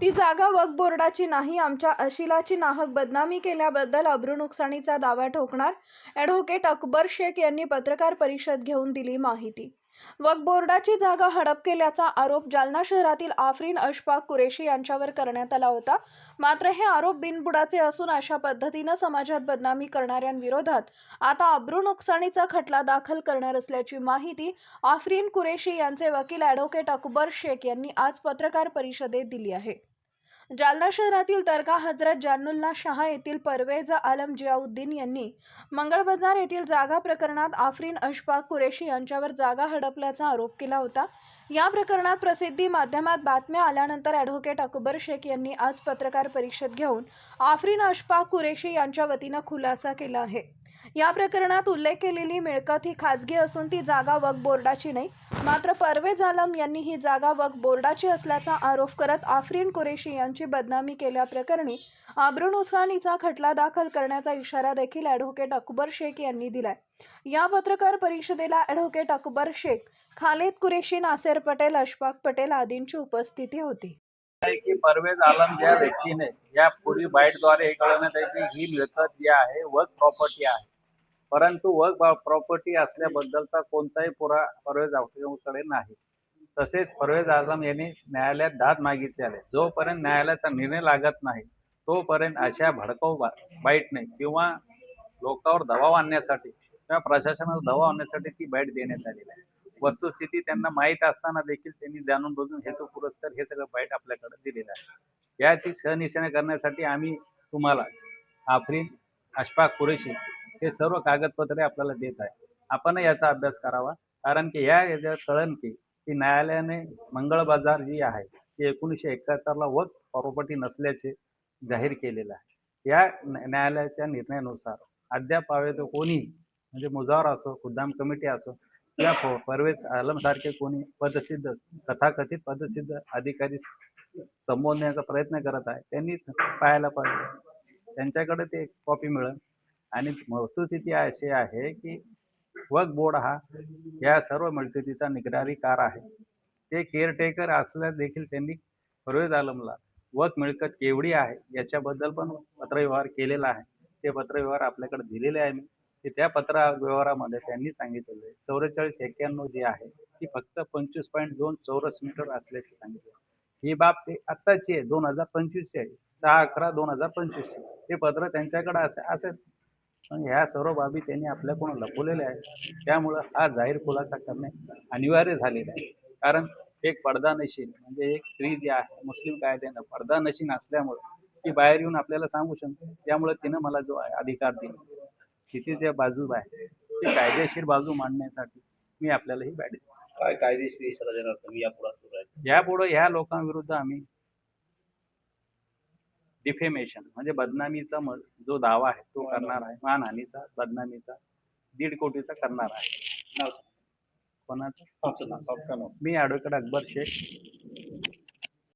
ती जागा वक्फ बोर्डाची नाही आमच्या अशिलाची नाहक बदनामी केल्याबद्दल अब्रू नुकसानीचा दावा ठोकणार ॲडव्होकेट अकबर शेख यांनी पत्रकार परिषद घेऊन दिली माहिती. वक्फ बोर्डाची जागा हडप केल्याचा आरोप जालना शहरातील आफरीन अशफाक कुरेशी यांच्यावर करण्यात आला होता. मात्र हे आरोप बिनबुडाचे असून अशा पद्धतीनं समाजात बदनामी करणाऱ्यांविरोधात आता अब्रू नुकसानीचा खटला दाखल करणार असल्याची माहिती आफरीन कुरेशी यांचे वकील ॲडव्होकेट अकबर शेख यांनी आज पत्रकार परिषदेत दिली आहे. जालना शहरातील दर्गा हजरत जानुल्ला शहा येथील परवेज आलम जियाउद्दीन यांनी मंगळ बाजार येथील जागा प्रकरणात आफरीन अशफाक कुरेशी यांच्यावर जागा हडपल्याचा आरोप केला होता. या प्रकरणात प्रसिद्धी माध्यमात बातम्या आल्यानंतर ॲडव्होकेट अकबर शेख यांनी आज पत्रकार परिषद घेऊन आफरीन अशफाक कुरेशी यांच्या वतीनं खुलासा केला आहे. या प्रकरणात उल्लेख केलेली मिळकत ही खाजगी असून ती जागा वक्फ बोर्डाची नाही. मात्र परवेज आलम यांनी ही जागा वक्फ बोर्डाची असल्याचा आरोप करत आफरीन कुरेशी यांची बदनामी केल्याप्रकरणी आब्रुनुसानीचा खटला दाखल करण्याचा इशारा देखील ॲडव्होकेट अकबर शेख यांनी दिलाय. या पत्रकार परिषदेला ॲडव्होकेट अकबर शेख खालिद कुरेशी नासेर पटेल अशफाक पटेल आदींची उपस्थिती होती. आहे की परवेज आलम ज्या व्यक्तीने या पूर्वी बाईटद्वारे हे कळवण्यात आहे की ही मिळकत जी आहे वर्क प्रॉपर्टी आहे. परंतु वर्क प्रॉपर्टी असल्याबद्दलचा कोणताही पुरा परवेज आलमकडे नाही. तसेच परवेज आलम यांनी न्यायालयात दाद मागितले आले जोपर्यंत न्यायालयाचा निर्णय लागत नाही तोपर्यंत अशा भडकाऊ बाईटने किंवा लोकांवर दबाव आणण्यासाठी किंवा प्रशासनावर दबाव आणण्यासाठी ती बाईट देण्यात आलेली आहे. वस्तुस्थिती त्यांना माहीत असताना देखील त्यांनी जाणून बुजून हेतू पुरस्कार हे सगळं बाईट आपल्याकडे दिलेलं आहे. याची सहनिशाणे करण्यासाठी आम्ही तुम्हाला आफरीन अशफाक कुरेशी हे सर्व कागदपत्रे आपल्याला देत आहे. आपण याचा अभ्यास करावा कारण की या याच्यात कळण की की न्यायालयाने मंगळ बाजार जी आहे ती एकोणीसशे एकाहत्तरला वक प्रॉपर्टी नसल्याचे जाहीर केलेलं आहे. या न्यायालयाच्या निर्णयानुसार अद्याप तो कोणी म्हणजे मुजावर असो खुद्दाम कमिटी असो या प- परवेज आलमसारखे कोणी पदसिद्ध तथाकथित पदसिद्ध अधिकारी संबोधण्याचा प्रयत्न करत आहे त्यांनी पाहायला पाहिजे. त्यांच्याकडे ते कॉपी मिळेल. आणि वस्तुस्थिती अशी आहे की वक बोर्ड हा या सर्व मिळकतीचा निगरारीकार आहे. ते केअरटेकर असल्या देखील त्यांनी परवेज आलमला वक मिळकत केवढी आहे याच्याबद्दल पण पत्रव्यवहार केलेला आहे. ते पत्रव्यवहार आपल्याकडे दिलेले आहे मी. की त्या पत्र व्यवहारामध्ये त्यांनी सांगितलेलं आहे. चौवेचाळीस एक्क्याण्णव जी आहे ती फक्त पंचवीस पॉईंट दोन चौरस मीटर असल्याचे सांगितले ही बाब ते आत्ताची आहे दोन हजार पंचवीसची आहे. सहा अकरा दोन हजार पंचवीस ते पत्र त्यांच्याकडे असे असेल पण ह्या सर्व बाबी त्यांनी आपल्याकडून लपवलेल्या आहेत. त्यामुळं हा जाहीर खुलासा करणे अनिवार्य झालेला आहे. कारण एक पडदानशील म्हणजे एक स्त्री जी आहे मुस्लिम कायद्यानं पडदानशील असल्यामुळं ती बाहेर येऊन आपल्याला सांगू शकते. त्यामुळे तिनं मला जो आहे अधिकार दिला. तिची जे बाजू आहे ती कायदेशीर बाजू मांडण्यासाठी मी आपल्याला ही बॅट काय कायदेशीर इशारा देणार तुम्ही? यापुढे सुरू आहे यापुढे ह्या लोकांविरुद्ध आम्ही डिफेमेशन म्हणजे बदनामीचा जो दावा आहे तो करणार आहे. मानहानीचा बदनामीचा दीड कोटीचा करणार आहे. कोणाचं? मी ॲडव्होकेट अकबर शेख.